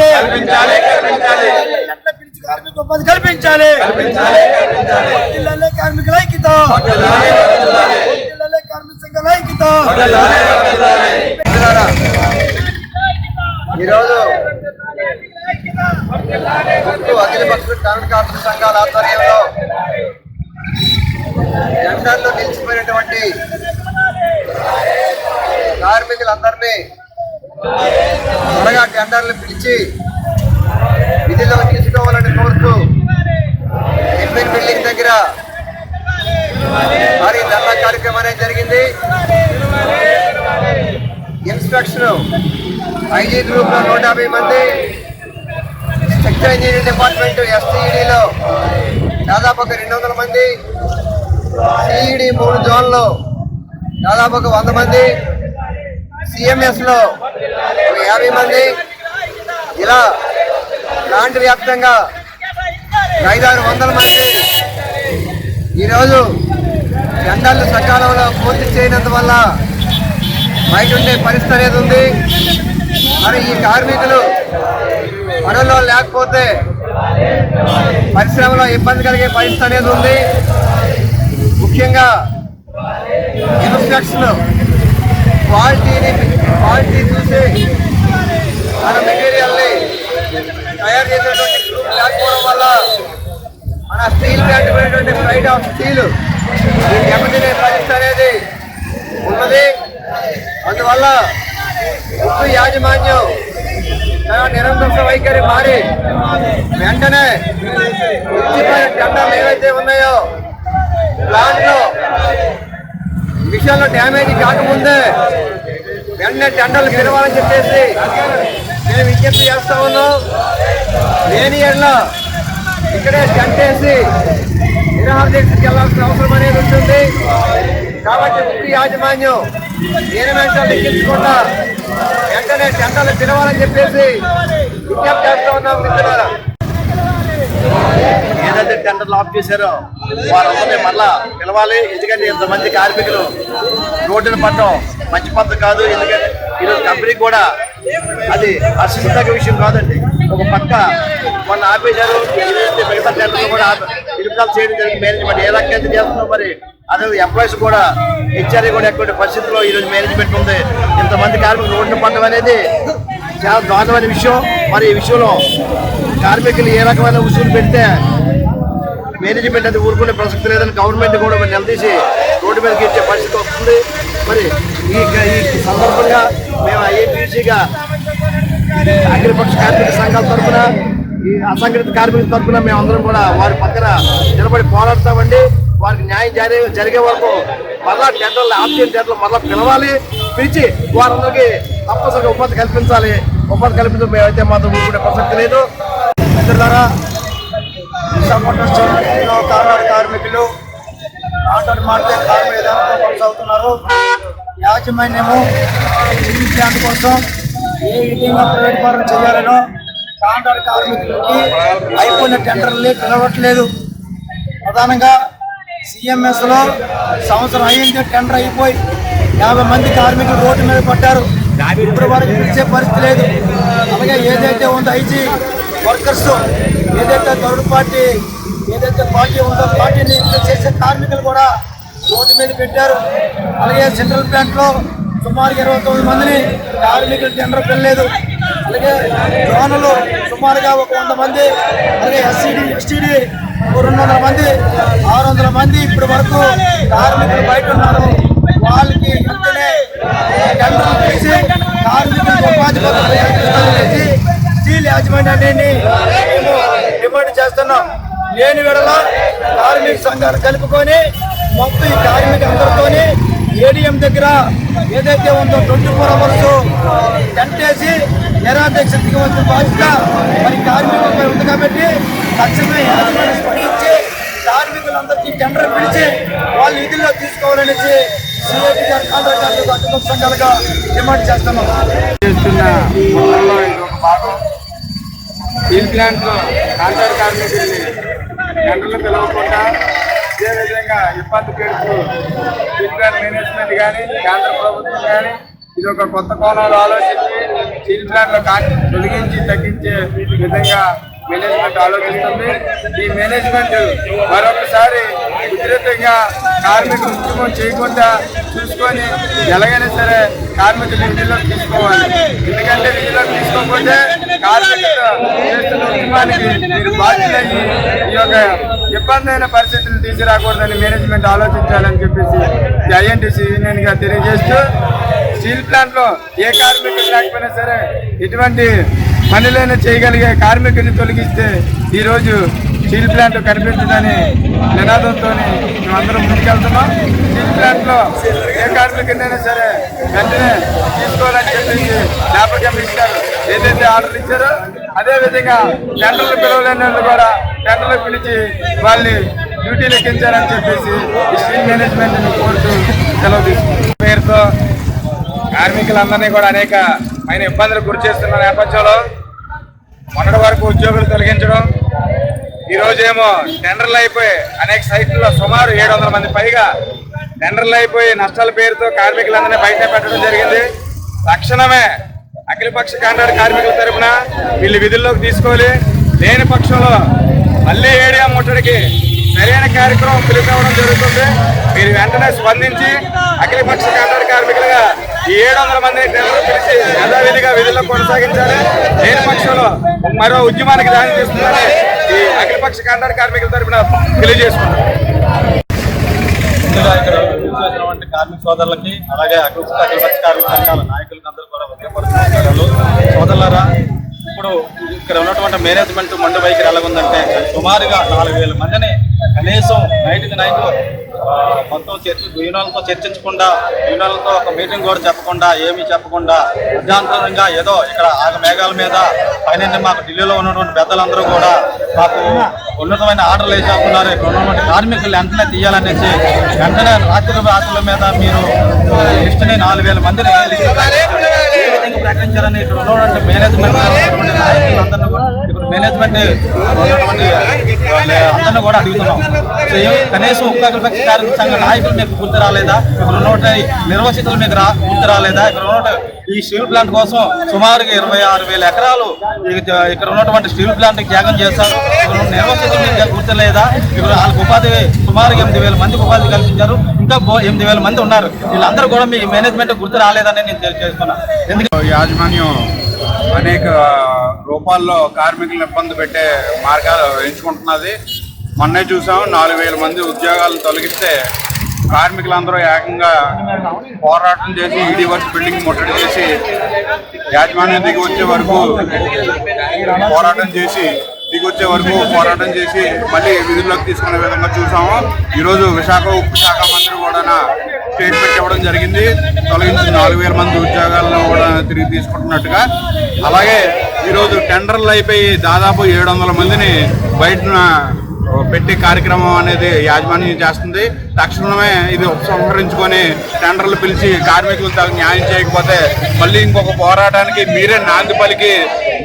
కల్పించాలి. కార్మిక ఉపాధి కల్పించాలి. కార్మికుల ఐక్యత. కార్మిక సంఘాల ఐక్యత. ఈరోజు అఖిల పక్ష కరెంట్ కార్మిక సంఘాల ఆధ్వర్యంలో టెండర్లో నిలిచిపోయినటువంటి కార్మికులందరినీ త్వరగా టెండర్లు పిలిచి విధిలో తీసుకోవాలని కోరుతూ ఎంపీన్ బిల్డింగ్ దగ్గర భారీ ధర్నా కార్యక్రమం అనేది జరిగింది. ఇన్స్పెక్షన్ ఐజీ గ్రూప్లో నూట యాభై మంది స్ట్రక్చర్ ఇంజనీరింగ్ డిపార్ట్మెంట్ ఎస్టీఈడిలో దాదాపు ఒక రెండు వందల మంది సిఈడి మూడు జోన్లో దాదాపు ఒక వంద మంది సిఎంఎస్లో యాభై మంది ఇలా లాంటి వ్యాప్తంగా ఐదారు వందల మంది ఈరోజు జెండాలు సకాలంలో పూర్తి చేయనందువల్ల బయట ఉండే పరిస్థితి అనేది ఉంది. మరి ఈ కార్మికులు పనుల్లో లేకపోతే పరిశ్రమలో ఇబ్బంది కలిగే పరిస్థితి అనేది ఉంది. ముఖ్యంగా ఇన్స్ట్రక్షన్ క్వాలిటీని క్వాలిటీ చూసి మన మెటీరియల్ని తయారు చేసేటువంటి గ్రూప్ లేకపోవడం వల్ల మన స్టీల్ ప్లాంట్ పోయినటువంటి ఫ్లైట్ ఆఫ్ స్టీల్ దెబ్బతినే పరిస్థితి అనేది ఉన్నది. అందువల్ల ఉప్పు యాజమాన్యం నిరంతర వైఖరి మారి వెంటనే ఇచ్చిపోయిన టెండర్లు ఏవైతే ఉన్నాయో ప్లాంట్ మిషన్లో డ్యామేజ్ కాకముందే వెంటనే టెండర్లు పిలవాలని చెప్పేసి మేము విజ్ఞప్తి చేస్తా ఉన్నాం. లేని ఎడ్ల ఇక్కడే టెంట్ వేసి నిరాహార దీక్షకి వెళ్ళాల్సిన అవసరం అనేది ఉంటుంది. కాబట్టి ఉప్పు యాజమాన్యం నీరమేషాలు లెక్కించకుండా వెంటనే టెండర్లు పిలవాలని చెప్పేసి విజ్ఞప్తి చేస్తా ఉన్నాం. మిత్రులారా ఏదైతే టెండర్లు ఆఫ్ చేశారో. వారందరినీ మళ్ళా పిలవాలి. ఎందుకంటే ఇంతమంది కార్మికులు రోడ్డున పడడం మంచి పద్ధతి కాదు. ఎందుకంటే ఈరోజు కంపెనీ కూడా అది హర్షించదగ్గ విషయం కాదండి. ఒక పక్క మొన్న ఆపేశారు. మిగతా టెండర్లు కూడా నిలుపుదల చేయడం జరిగింది. మేనేజ్మెంట్ ఏ రకంగా చేస్తున్నాం చేస్తుందో మరి అదే ఎంప్లాయీస్ కూడా హెచ్ఆర్ఏ కూడా ఎటువంటి పరిస్థితుల్లో ఈరోజు మేనేజ్మెంట్ ఉంది. ఇంతమంది కార్మికులు రోడ్డున పడడం అనేది చాలా దారుణమైన విషయం. మరి ఈ విషయంలో కార్మికులు ఏ రకమైన ఉసులు పెడితే మేనేజ్మెంట్ అది ఊరుకునే ప్రసక్తి లేదని గవర్నమెంట్ కూడా మరి నిలదీసి రోడ్డు మీదకి ఇచ్చే పరిస్థితి వస్తుంది. మరి ఈ ఈ సందర్భంగా మేము ఐఏపీసీగా అగ్రిపక్ష కార్మిక సంఘాల తరఫున ఈ అసంఘటిత కార్మికుల తరఫున మేము అందరం కూడా వారి పక్కన నిలబడి పోరాడతామండి. వారికి న్యాయం జరిగే జరిగే వరకు మరలా టెండర్లు ఆప్షన్ టెండర్లు మరలా పిలవాలి. పిలిచి వారందరికీ తప్పనిసరిగా ఉపాధి కల్పించాలి. ఉపాధి కల్పించడం మేమైతే మాత్రం ఊరుకునే ప్రసక్తి లేదు. మిత్రులారా విశాఖపట్నం స్టేట్లో కాంట్రాక్ట్ కార్మికులు కాంట్రాక్ట్ మారితే కార్మిక విధానంలో కొనసాగుతున్నారు యాజమాన్యము స్టీల్ ప్లాంట్ కోసం ఏ విధంగా ప్రైవేట్ పరం చేయాలనో కాంట్రాక్ట్ కార్మికులకి అయిపోయిన టెండర్లు పిలవట్లేదు. ప్రధానంగా సిఎంఎస్లో సంవత్సరం అయ్యింది టెండర్ అయిపోయి యాభై మంది కార్మికులు రోడ్డు మీద పడ్డారు. ఇప్పుడు వరకు పిలిచే పరిస్థితి లేదు. అలాగే ఏదైతే ఉందో ఐజీ వర్కర్స్ ఏదైతే థర్డ్ పార్టీ ఏదైతే పార్టీ ఉందో పార్టీని ఇంప్లిమెంట్ చేసే కార్మికులు కూడా రోడ్డు మీద పెట్టారు. అలాగే సెంట్రల్ ప్లాంట్లో సుమారు ఇరవై తొమ్మిది మందిని కార్మికులు టెండర్ పెళ్ళలేదు అలాగే జోనులు సుమారుగా ఒక వంద మంది అలాగే ఎస్సీడీ ఎస్టీడీ రెండు వందల మంది ఆరు వందల మంది ఇప్పటి వరకు కార్మికులు బయట ఉన్నారు. వాళ్ళకి వెంటనే టెండర్లు చేసి కార్మికులకు ఉపాధి పథకాలు స్టీల్ యాజమాన్యాన్ని చేస్తున్నాం లేని విడల కార్మిక సంఘాలు కలుపుకొని మొత్తం ఈ కార్మిక అందరితోని ఏడిఎం దగ్గర ఏదైతే ఉందో ట్వంటీ ఫోర్ అవర్స్ టెంట్ నిరాధ్యక్ష దిగవలసిన బాధ్యత మరి కార్మికులపై ఉంది కాబట్టి తక్షణమే యాజమాన్యం స్పందించి కార్మికులందరికీ టెండర్ పిలిచి వాళ్ళు విధుల్లో తీసుకోవాలనేసి సిఐటి గారి కాంట్రాక్టర్లు సంఘాలుగా డిమాండ్ చేస్తున్నాం. చేస్తున్న ఒక భాగం. స్టీల్ ప్లాంట్లో కాంట్రాక్ట్ కార్మికుల్ని గంటలు పిలవకుండా అదేవిధంగా ఇబ్బంది పెడుతూ స్టీల్ ప్లాంట్ మేనేజ్మెంట్ కానీ కేంద్ర ప్రభుత్వం కానీ ఇది ఒక కొత్త కోణంలో ఆలోచించి స్టీల్ ప్లాంట్లో తొలగించి తగ్గించే విధంగా మేనేజ్మెంట్ ఆలోచిస్తుంది. ఈ మేనేజ్మెంట్ మరొకసారి విపరీతంగా కార్మికులు ఉద్యమం చేయకుండా చూసుకొని ఎలాగైనా సరే కార్మికులు విధిలోకి తీసుకోవాలి. ఎందుకంటే విధిలోకి తీసుకోకపోతే కార్మికులు చేస్తున్న మీరు బాధ్యత ఈ యొక్క ఇబ్బంది పరిస్థితులు తీసుకురాకూడదని మేనేజ్మెంట్ ఆలోచించాలని చెప్పేసి ఐఎన్టీసీ యూనియన్గా తెలియజేస్తూ స్టీల్ ప్లాంట్లో ఏ కార్మికులు లేకపోయినా సరే ఎటువంటి పనులైనా చేయగలిగే కార్మికుని తొలగిస్తే ఈరోజు స్టీల్ ప్లాంట్ కనిపించదని నినాదంతో మేమందరం ముందుకెళ్తున్నాం. స్టీల్ ప్లాంట్లో ఏ కార్మికుల కిందైనా సరే వెంటనే తీసుకోవాలని చెప్పేసి జ్ఞాపకం ఇచ్చారు. ఏదైతే ఆర్డర్ ఇచ్చారో అదేవిధంగా టెండర్లు పిలవలేని వాళ్ళు కూడా టెండర్లు పిలిచి వాళ్ళని డ్యూటీలు ఎక్కించారని చెప్పేసి స్టీల్ మేనేజ్మెంట్ కోరుతూ సెలవు తీసుకుంటాం పేరుతో కార్మికులందరినీ కూడా అనేక ఆయన ఇబ్బందులు గురి చేస్తున్న నేపథ్యంలో మొన్నటి వరకు ఉద్యోగులు తొలగించడం ఈ రోజేమో టెండర్లు అయిపోయి అనేక సైట్లలో సుమారు ఏడు వందల మంది పైగా టెండర్లు అయిపోయి నష్టాల పేరుతో కార్మికులందరినీ బయట పెట్టడం జరిగింది. తక్షణమే అఖిలపక్ష కాంట్రాక్ట్ కార్మికుల తరపున వీళ్ళు విధుల్లోకి తీసుకోవాలి. లేని పక్షంలో మళ్ళీ ఏడియా ముట్టడికి సరైన కార్యక్రమం పిలుపుకోవడం జరుగుతుంది. మీరు వెంటనే స్పందించి అఖిలపక్ష కాంట్రాక్ట్ కార్మికులుగా ఈ ఏడు వందల మందిని టెండర్ పిలిచి యథావిధిగా విధుల్లో కొనసాగించాలి. లేని పక్షంలో మరో ఉద్యమానికి దారి తీస్తుందని ఈ అఖిలపక్ష కాంట్రాక్ట్ కార్మికుల తరఫున తెలియజేసుకుంటాం ఇక్కడ చేసినటువంటి కార్మిక సోదరులకి అలాగే అగ్రపక్ష కార్మిక సంఘాల నాయకులకు అందరూ కూడా ఉదయపరుస్తున్నారు సోదరులారా ఇప్పుడు ఇక్కడ ఉన్నటువంటి మేనేజ్మెంట్ మండు వైఖరి ఎలాగుందంటే సుమారుగా నాలుగు వేల మందిని కనీసం నైట్కి నైట్ మొత్తం చర్చ యూనియన్లతో చర్చించకుండా యూనియన్లతో ఒక మీటింగ్ కూడా చెప్పకుండా ఏమీ చెప్పకుండా అర్ధాంతరంగా ఏదో ఇక్కడ ఆగ మేఘాల మీద పైన మాకు ఢిల్లీలో ఉన్నటువంటి పెద్దలందరూ కూడా మాకు ఉన్నతమైన ఆర్డర్లు వేసేస్తున్నారు ఇక్కడ ఉన్నటువంటి కార్మికులు వెంటనే తీయాలనేసి వెంటనే రాత్రి రాత్రుల మీద మీరు లిస్టుని నాలుగు వేల మందిని లిస్టు ప్రకటించారని ఇక్కడ ఉన్నటువంటి మేనేజ్మెంట్ నాయకులందరినీ ఇప్పుడు మేనేజ్మెంట్ ఉన్నటువంటి అందరినీ కూడా అడుగుతున్నాం. సో కనీసం ఉపయోగపక్ష కార్మిక సంఘ నాయకులు మీకు గుర్తు రాలేదా? ఇక్కడ ఉన్నటువంటి నిర్వచితులు మీకు రా గుర్తు రాలేదా? ఇక్కడ ఉన్నటువంటి ఈ స్టీల్ ప్లాంట్ కోసం సుమారుగా ఇరవై ఆరు వేల ఎకరాలు ఇక్కడ ఉన్నటువంటి స్టీల్ ప్లాంట్ త్యాగం చేశారు. నిర్వహించడం గుర్తులేదా? ఇప్పుడు వాళ్ళకి ఉపాధి సుమారు ఎనిమిది వేల మందికి ఉపాధి కల్పించారు. ఇంకా ఎనిమిది వేల మంది ఉన్నారు. వీళ్ళందరూ కూడా మీ మేనేజ్మెంట్ గుర్తు రాలేదని నేను తెలియజేస్తున్నాను ఎందుకంటే యాజమాన్యం అనేక రూపాల్లో కార్మికులను ఇబ్బంది పెట్టే మార్గాలు ఎంచుకుంటున్నది. మొన్నే చూసాం నాలుగు వేల మంది ఉద్యోగాలు తొలగిస్తే కార్మికులందరూ ఏకంగా పోరాటం చేసి ఈడీ వర్క్స్ బిల్డింగ్ ముట్టడి చేసి యాజమాన్యం దిగి వచ్చే వరకు పోరాటం చేసి దిగి వచ్చే వరకు పోరాటం చేసి మళ్ళీ విధుల్లోకి తీసుకునే విధంగా చూసాము. ఈరోజు విశాఖ ఉక్కు శాఖ మంత్రి కూడా స్టేట్మెంట్ ఇవ్వడం జరిగింది. తొలగించిన నాలుగు వేల మంది ఉద్యోగాలను కూడా తిరిగి తీసుకుంటున్నట్టుగా. అలాగే ఈరోజు టెండర్లు అయిపోయి దాదాపు ఏడు వందల మందిని బయట పెట్టే కార్యక్రమం అనేది యాజమాన్యం చేస్తుంది. తక్షణమే ఇది ఉపసంహరించుకొని టెండర్లు పిలిచి కార్మికులు తగు న్యాయం చేయకపోతే మళ్ళీ ఇంకొక పోరాటానికి మీరే నాంది పలికి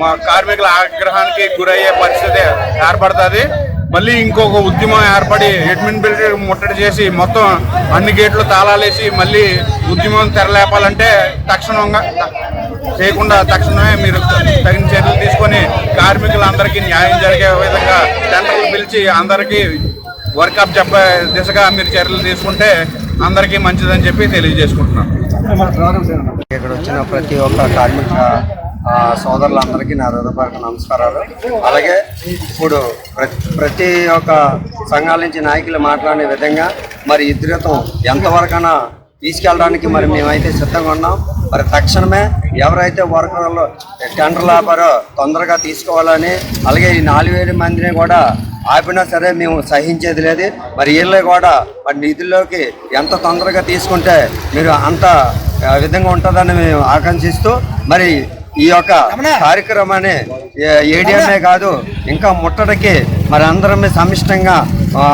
మా కార్మికుల ఆగ్రహానికి గురయ్యే పరిస్థితి ఏర్పడుతుంది. మళ్ళీ ఇంకొక ఉద్యమం ఏర్పడి అడ్మిన్ బిల్డింగ్ ముట్టడి చేసి మొత్తం అన్ని గేట్లు తాళాలేసి మళ్ళీ ఉద్యమం తెరలేపాలంటే తక్షణంగా చేయకుండా తక్షణమే మీరు తగిన చర్యలు తీసుకొని కార్మికులందరికీ న్యాయం జరిగే విధంగా టెండర్లు పిలిచి అందరికీ వర్కప్ చెప్పే దిశగా మీరు చర్యలు తీసుకుంటే అందరికీ మంచిదని చెప్పి తెలియజేసుకుంటున్నాను. ఇక్కడ వచ్చిన ప్రతి ఒక్క కార్మిక సోదరులందరికీ నా హృదయపూర్వక నమస్కారాలు. అలాగే ఇప్పుడు ప్రతి ప్రతి ఒక్క సంఘాల నుంచి నాయకులు మాట్లాడే విధంగా మరి ఇద్దరితో ఎంతవరకైనా తీసుకెళ్ళడానికి మరి మేమైతే సిద్ధంగా ఉన్నాం. మరి తక్షణమే ఎవరైతే వర్కర్లు టెండర్ ఆపారో తొందరగా తీసుకోవాలని అలాగే ఈ నాలుగు వేల మందిని కూడా ఆపినా సరే మేము సహించేది లేదు. మరి వీళ్ళు కూడా మరి నిధుల్లోకి ఎంత తొందరగా తీసుకుంటే మీరు అంత విధంగా ఉంటుందని మేము ఆకాంక్షిస్తూ మరి ఈ యొక్క కార్యక్రమాన్ని ఏ- ఏడిఎంఏ కాదు ఇంకా ముట్టడికి మరి అందరం సమిష్టంగా ఆ,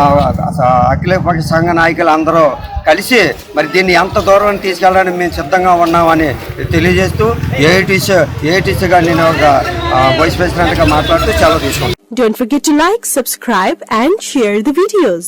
స- అఖిల పక్ష సంఘ నాయకులు అందరూ కలిసి మరి దీన్ని ఎంత దూరం తీసుకెళ్ళడానికి మేము సిద్ధంగా ఉన్నామని తెలియజేస్తూ ఏఐటీసీ ఏఐటీసీగా నేను ఒక వైస్ ప్రెసిడెంట్గా మాట్లాడుతూ సెలవు తీసుకుంటాను Don't forget to like, subscribe and share the videos.